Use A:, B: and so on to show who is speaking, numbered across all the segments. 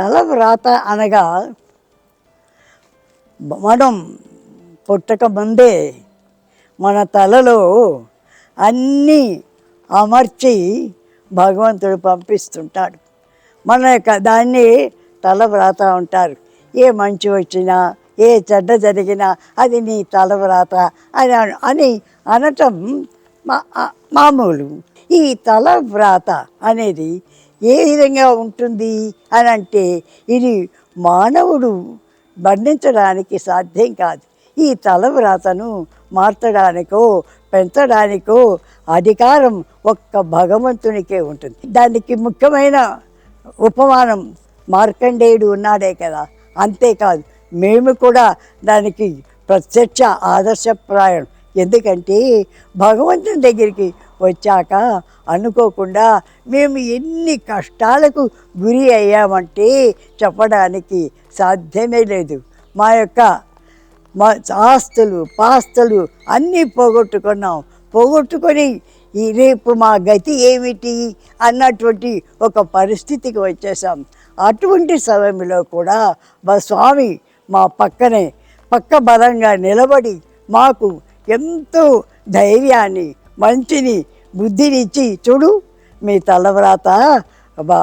A: తల వ్రాత అనగా మనం పుట్టక ముందే మన తలలో అన్నీ అమర్చి భగవంతుడు పంపిస్తుంటాడు. మన యొక్క దాన్ని తల వ్రాత ఉంటారు ఏ మంచి వచ్చినా ఏ చెడ్డ జరిగినా అది నీ తల వ్రాత అని అని అనటం మా మామూలు. ఈ తల వ్రాత అనేది ఏ విధంగా ఉంటుంది అని అంటే ఇది మానవుడు వర్ణించడానికి సాధ్యం కాదు. ఈ తల వ్రాతను మార్చడానికో పెంచడానికో అధికారం ఒక్క భగవంతునికే ఉంటుంది. దానికి ముఖ్యమైన ఉపమానం మార్కండేయుడు ఉన్నాడే కదా. అంతేకాదు మేము కూడా దానికి ప్రత్యక్ష ఆదర్శప్రాయం. ఎందుకంటే భగవంతుని దగ్గరికి వచ్చాక అనుకోకుండా మేము ఎన్ని కష్టాలకు గురి అయ్యామంటే చెప్పడానికి సాధ్యమే లేదు. మా యొక్క మా ఆస్తులు పాస్తులు అన్నీ పోగొట్టుకున్నాం. పోగొట్టుకొని ఈ రేపు మా గతి ఏమిటి అన్నటువంటి ఒక పరిస్థితికి వచ్చేసాం. అటువంటి సమయంలో కూడా మా స్వామి మా పక్కనే పక్క బలంగా నిలబడి మాకు ఎంతో ధైర్యాన్ని మంచిని బుద్ధినిచ్చి చూడు మీ తలవ్రాత బా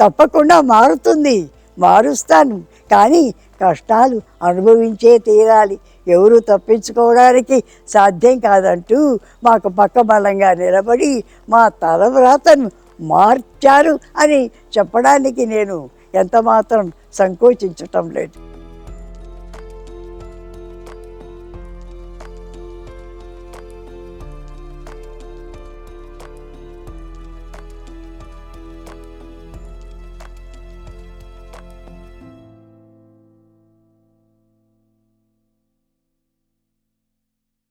A: తప్పకుండా మారుతుంది మారుస్తాను. కానీ కష్టాలు అనుభవించే తీరాలి. ఎవరు తప్పించుకోవడానికి సాధ్యం కాదంటూ మాకు పక్క బలంగా నిలబడి మా తలవ్రాతను మార్చారు అని చెప్పడానికి నేను ఎంత మాత్రం సంకోచించటం లేదు.